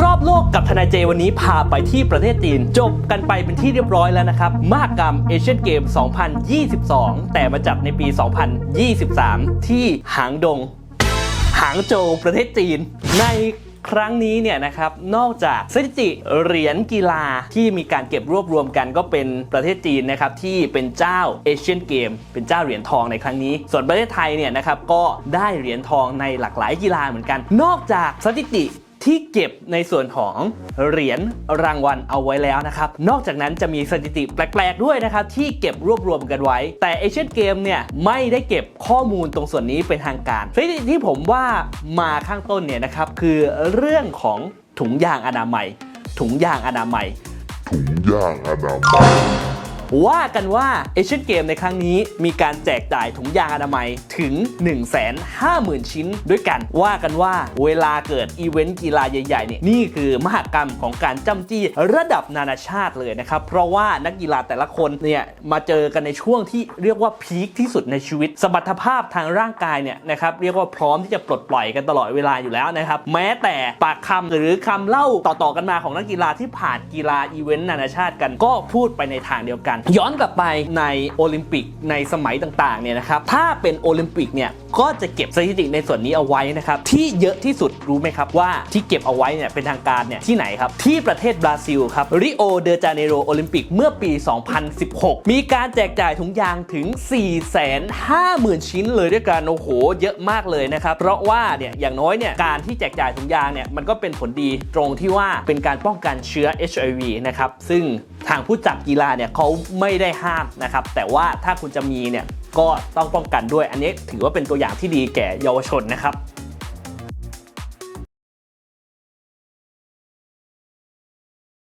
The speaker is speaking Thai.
รอบโลกกับทนายเจวันนี้พาไปที่ประเทศจีน จบกันไปเป็นที่เรียบร้อยแล้วนะครับมหกรรมเอเชียนเกม 2022 แต่มาจัดในปี 2023 ที่หางดง หางโจวประเทศจีน ในครั้งนี้เนี่ยนะครับนอกจากสถิติเหรียญกีฬาที่มีการเก็บรวบรวมกันก็เป็นประเทศจีนนะครับที่เป็นเจ้าเอเชียนเกมเป็นเจ้าเหรียญทองในครั้งนี้ ส่วนประเทศไทยเนี่ยนะครับก็ได้เหรียญทองในหลากหลายกีฬาเหมือนกัน นอกจากสถิติ ที่เก็บในส่วนของเหรียญรางวัลเอาไว้แล้วนะครับ นอกจากนั้นจะมีสถิติแปลก ๆ ด้วยนะครับ ที่เก็บรวบรวมกันไว้ แต่เอเชียนเกมเนี่ยไม่ได้เก็บข้อมูลตรงส่วนนี้เป็นทางการสถิติที่ผมว่ามาข้างต้นเนี่ยนะครับคือเรื่องของถุงยางอนามัย ถุงยางอนามัยถุงยางอนามัย ว่ากันว่าเอเชียนเกมในครั้งนี้มีการแจกจ่ายถุงยางอนามัยถึง 150,000 ชิ้นด้วยกัน ว่ากันว่าเวลาเกิดอีเวนต์กีฬาใหญ่ๆเนี่ยนี่คือมหกรรมของการจ้ำจี้ระดับนานาชาติเลยนะครับ เพราะว่านักกีฬาแต่ละคนเนี่ยมาเจอกันในช่วงที่เรียกว่าพีคที่สุดในชีวิต สมรรถภาพทางร่างกายเนี่ยนะครับเรียกว่าพร้อมที่จะปลดปล่อยกันตลอดเวลาอยู่แล้วนะครับแม้แต่ปากคำหรือคำเล่าต่อๆกันมาของนักกีฬาที่ผ่านกีฬาอีเวนต์นานาชาติกันก็พูดไปในทางเดียวกันย้อนกลับไปในโอลิมปิกในสมัยต่างๆเนี่ยนะครับถ้าเป็นโอลิมปิกเนี่ยก็จะเก็บสถิติในส่วนนี้เอาไว้นะครับที่เยอะที่สุดรู้ไหมครับว่าที่เก็บเอาไว้เนี่ยเป็นทางการเนี่ยที่ไหนครับที่ประเทศบราซิลครับริโอเดจาเนโรโอลิมปิกเมื่อปี 2016 มีการแจกจ่ายถุงยางถึง 450,000 ชิ้นเลยด้วยกันโอ้โห เยอะมากเลยนะครับเพราะว่าเนี่ยอย่างน้อยเนี่ยการที่แจกจ่ายถุงยางเนี่ยมันก็เป็นผลดีตรงที่ว่าเป็นการป้องกันเชื้อ HIV นะครับซึ่ง ทางผู้จัดกีฬาเนี่ยเขาไม่ได้ห้ามนะครับ แต่ว่าถ้าคุณจะมีเนี่ยก็ต้องป้องกันด้วยอันนี้ถือว่าเป็นตัวอย่างที่ดีแก่เยาวชนนะครับ